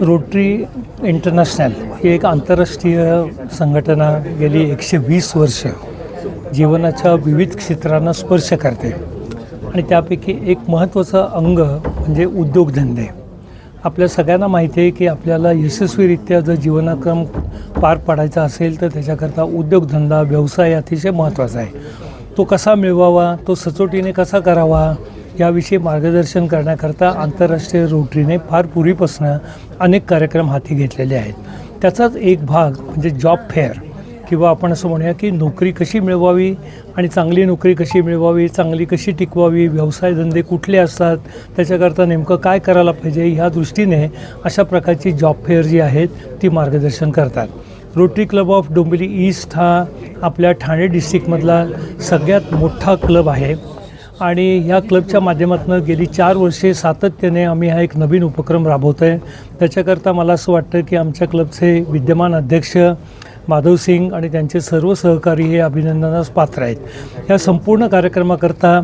Rotary international ही एक आंतरराष्ट्रीय संघटना गेली एकशे वीस वर्ष. जीवनाच्या विविध क्षेत्रांना स्पर्श करते. आणि त्यापैकी एक महत्त्वाचं अंग म्हणजे उद्योगधंदे. आपल्या सगळ्यांना माहिती आहे की आपल्याला यशस्वीरित्या जर जीवनक्रम पार पाडायचा असेल तर त्याच्याकरता उद्योगधंदा व्यवसाय अतिशय महत्त्वाचा आहे. तो कसा मिळवावा तो सचोटीने कसा करावा याविषयी मार्गदर्शन करण्याकरता आंतरराष्ट्रीय रोटरीने फार पूर्वीपासून अनेक कार्यक्रम हाती घेतलेले आहेत. त्याचाच एक भाग म्हणजे जॉब फेअर किंवा आपण असं म्हणूया की नोकरी कशी मिळवावी आणि चांगली नोकरी कशी मिळवावी चांगली कशी टिकवावी व्यवसाय धंदे कुठले असतात त्याच्याकरता नेमकं काय करायला पाहिजे ह्या दृष्टीने अशा प्रकारची जॉब फेअर जी आहेत ती मार्गदर्शन करतात. Rotary club of Dombivli east हा आपल्या ठाणे डिस्ट्रिक्टमधला सगळ्यात मोठा क्लब आहे. आणि ह्या क्लबच्या माध्यमातून गेली चार वर्षे सातत्याने आम्ही हा एक नवीन उपक्रम राबवतो आहे त्याच्याकरता मला असं वाटतं की आमच्या क्लबचे विद्यमान अध्यक्ष माधव सिंग आणि त्यांचे सर्व सहकारी हे अभिनंदनास पात्र आहेत. या संपूर्ण कार्यक्रमाकरता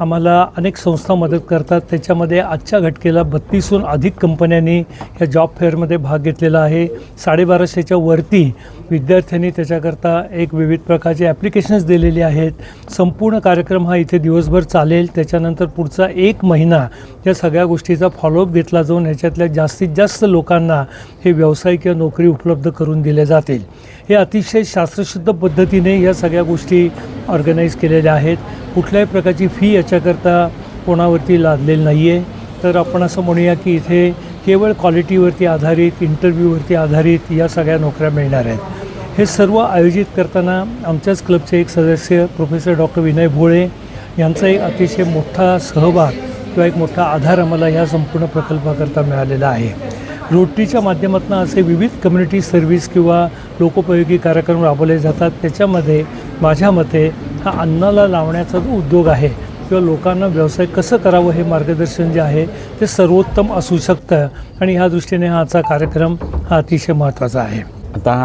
आम्हाला अनेक संस्था मदत करतात. त्याच्यामध्ये आजच्या घटकेला बत्तीसहून अधिक कंपन्यांनी या जॉब फेअरमध्ये भाग घेतलेला आहे. साडेबाराशेच्या वरती विद्यार्थ्यांनी त्याच्याकरता एक विविध प्रकारचे ॲप्लिकेशन्स दिलेली आहेत. संपूर्ण कार्यक्रम हा इथे दिवसभर चालेल. त्याच्यानंतर पुढचा एक महिना या सगळ्या गोष्टीचा फॉलोअप घेतला जाऊन ह्याच्यातल्या जास्तीत जास्त लोकांना हे व्यवसाय किंवा नोकरी उपलब्ध करून दिले जातील. हे अतिशय शास्त्रशुद्ध पद्धतीने या सगळ्या गोष्टी ऑर्गनाईज केलेल्या आहेत. कुठल्याही प्रकारची फी याच्याकरता कोणावरती लादलेली नाही आहे तर आपण असं म्हणूया की इथे केवळ क्वालिटीवरती आधारित इंटरव्ह्यूवरती आधारित या सगळ्या नोकऱ्या मिळणार आहेत. हे सर्व आयोजित करताना आमच्याच क्लबचे एक सदस्य प्रोफेसर डॉक्टर विनय भोळे यांचा एक अतिशय मोठा सहभाग किंवा एक मोठा आधार आम्हाला ह्या संपूर्ण प्रकल्पाकरता मिळालेला आहे. रोटरीच्या माध्यमातून असे विविध कम्युनिटी सर्व्हिस किंवा लोकोपयोगी कार्यक्रम राबवले जातात. त्याच्यामध्ये माझ्या मते हा अन्नाला लावण्याचा जो उद्योग आहे किंवा लोकांना व्यवसाय कसं करावं हे मार्गदर्शन जे आहे ते सर्वोत्तम असू शकतं. आणि ह्या दृष्टीने हा आजचा कार्यक्रम हा अतिशय महत्त्वाचा आहे. आता हा